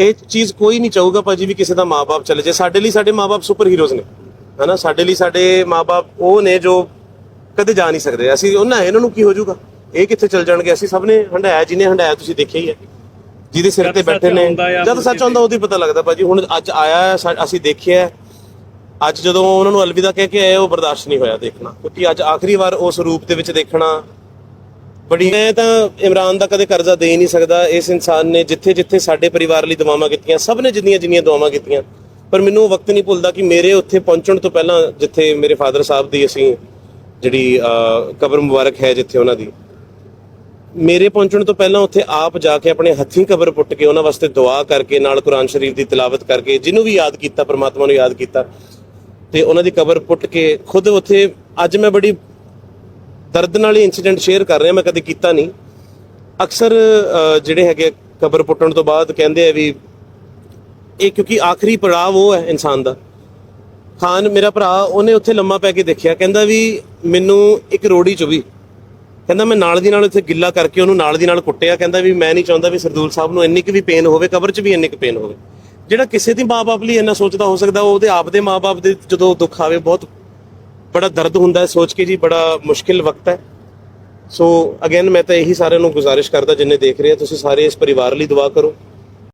ਇਹ ਚੀਜ਼ ਕੋਈ ਨਹੀਂ ਚਾਹੂਗਾ ਭਾਜੀ ਵੀ ਕਿਸੇ ਦਾ ਮਾਪੇ ਚਲੇ ਜੇ ਸਾਡੇ ਲਈ ਸਾਡੇ ਮਾਪੇ ਸੁਪਰ ਹੀਰੋਜ਼ ਨੇ। ਹਨਾ? ਸਾਡੇ ਲਈ ਸਾਡੇ ਮਾਪੇ ਉਹ ਨੇ ਜੋ ਕਦੇ ਜਾ ਨਹੀਂ ਸਕਦੇ। ਅਸੀਂ ਉਹਨਾਂ ਇਹਨਾਂ ਨੂੰ ਕੀ ਹੋ ਜਾਊਗਾ? ਇਹ ਕਿੱਥੇ ਚਲ ਜਾਣਗੇ? ਅਸੀਂ ਸਭ ਨੇ ਹੰਡਾਇਆ ਜਿਹਨੇ ਹੰਡਾਇਆ ਤੁਸੀਂ ਦੇਖਿਆ ਹੀ ਹੈ। ਜਿਹਦੇ ਸਿਰ ਤੇ ਬੈਠੇ ਨੇ। ਜਦ ਸੱਚ ਆਉਂਦਾ ਉਹਦੀ ਪਤਾ ਲੱਗਦਾ ਭਾਜੀ। ਹੁਣ ਅੱਜ ਆਇਆ ਅਸੀਂ ਦੇਖਿਆ। ਅੱਜ ਜਦੋਂ ਉਹਨਾਂ ਨੂੰ ਅਲਵਿਦਾ ਕਹਿ ਕੇ ਆਏ ਉਹ ਬਰਦਾਸ਼ਤ ਨਹੀਂ ਹੋਇਆ ਦੇਖਣਾ। ਕਿਉਂਕਿ ਅੱਜ ਆਖਰੀ ਵਾਰ ਉਸ ਰੂਪ ਦੇ ਵਿੱਚ ਦੇਖਣਾ ਬੜੀ ਮੈਂ ਤਾਂ ਇਮਰਾਨ ਦਾ ਕਦੇ ਕਰਜ਼ਾ ਦੇ ਹੀ ਨਹੀਂ ਸਕਦਾ। ਇਸ ਇਨਸਾਨ ਨੇ ਜਿੱਥੇ ਜਿੱਥੇ ਸਾਡੇ ਪਰਿਵਾਰ ਲਈ ਦੁਆਵਾਂ ਕੀਤੀਆਂ, ਸਭ ਨੇ ਜਿੰਨੀਆਂ ਜਿੰਨੀਆਂ ਦੁਆਵਾਂ ਕੀਤੀਆਂ। ਪਰ ਮੈਨੂੰ ਉਹ ਵਕਤ ਨਹੀਂ ਭੁੱਲਦਾ ਕਿ ਮੇਰੇ ਉੱਥੇ ਪਹੁੰਚਣ ਤੋਂ ਪਹਿਲਾਂ ਜਿੱਥੇ ਮੇਰੇ ਫਾਦਰ ਸਾਹਿਬ ਦੀ ਅਸੀਂ ਜਿਹੜੀ ਕਬਰ ਮੁਬਾਰਕ ਹੈ ਜਿੱਥੇ ਉਹਨਾਂ ਦੀ। ਮੇਰੇ ਪਹੁੰਚਣ ਤੋਂ ਪਹਿਲਾਂ ਉੱਥੇ ਆਪ ਜਾ ਕੇ ਆਪਣੇ ਹੱਥੀਂ ਕਬਰ ਪੁੱਟ ਕੇ ਉਹਨਾਂ ਵਾਸਤੇ ਦੁਆ ਕਰਕੇ, ਨਾਲ ਕੁਰਾਨ ਸ਼ਰੀਫ ਦੀ ਤਿਲਾਵਤ ਕਰਕੇ, ਜਿਹਨੂੰ ਵੀ ਯਾਦ ਕੀਤਾ, ਪਰਮਾਤਮਾ ਨੂੰ ਯਾਦ ਕੀਤਾ, ਤੇ ਉਹਨਾਂ ਦੀ ਕਬਰ ਪੁੱਟ ਕੇ ਖੁਦ ਉੱਥੇ ਅੱਜ ਮੈਂ ਬੜੀ ਦਰਦ ਨਾਲ ਹੀ ਇਨਸੀਡੈਂਟ ਸ਼ੇਅਰ ਕਰ ਰਿਹਾ, ਮੈਂ ਕਦੇ ਕੀਤਾ ਨਹੀਂ। ਅਕਸਰ ਜਿਹੜੇ ਹੈਗੇ ਕਬਰ ਪੁੱਟਣ ਤੋਂ ਬਾਅਦ ਕਹਿੰਦੇ ਆ ਵੀ ਇਹ ਕਿਉਂਕਿ ਆਖਰੀ ਪੜਾਅ ਉਹ ਹੈ ਇਨਸਾਨ ਦਾ। ਖਾਨ, ਮੇਰਾ ਭਰਾ, ਉਹਨੇ ਉੱਥੇ ਲੰਮਾ ਪੈ ਕੇ ਦੇਖਿਆ, ਕਹਿੰਦਾ ਵੀ ਮੈਨੂੰ ਇੱਕ ਰੋੜੀ ਚੁਭੀ ਕਹਿੰਦਾ ਮੈਂ ਨਾਲ ਦੀ ਨਾਲ ਉੱਥੇ ਗਿੱਲਾ ਕਰਕੇ ਉਹਨੂੰ ਨਾਲ ਦੀ ਨਾਲ ਕੁੱਟਿਆ, ਕਹਿੰਦਾ ਵੀ ਮੈਂ ਨਹੀਂ ਚਾਹੁੰਦਾ ਵੀ ਸਰਦੂਲ ਸਾਹਿਬ ਨੂੰ ਇੰਨੀ ਕੁ ਵੀ ਪੇਨ ਹੋਵੇ, ਕਬਰ 'ਚ ਵੀ ਇੰਨੀ ਕੁ ਪੇਨ ਹੋਵੇ। ਜਿਹੜਾ ਕਿਸੇ ਦੀ ਮਾਪੇ ਲਈ ਇੰਨਾ ਸੋਚਦਾ ਹੋ ਸਕਦਾ, ਉਹ ਉਹਦੇ ਆਪ ਦੇ ਮਾਪੇ ਦੇ ਜਦੋਂ ਦੁੱਖ ਆਵੇ, ਬਹੁਤ ਬੜਾ ਦਰਦ ਹੁੰਦਾ ਹੈ, ਸੋਚ ਕੇ ਜੀ ਬੜਾ ਮੁਸ਼ਕਿਲ ਵਕਤ ਹੈ। ਸੋ ਅਗੇਨ ਮੈਂ ਤਾਂ ਇਹੀ ਸਾਰਿਆਂ ਨੂੰ ਗੁਜ਼ਾਰਿਸ਼ ਕਰਦਾ, ਜਿੰਨੇ ਦੇਖ ਰਹੇ ਆ, ਤੁਸੀਂ ਸਾਰੇ ਇਸ ਪਰਿਵਾਰ ਲਈ ਦੁਆ ਕਰੋ।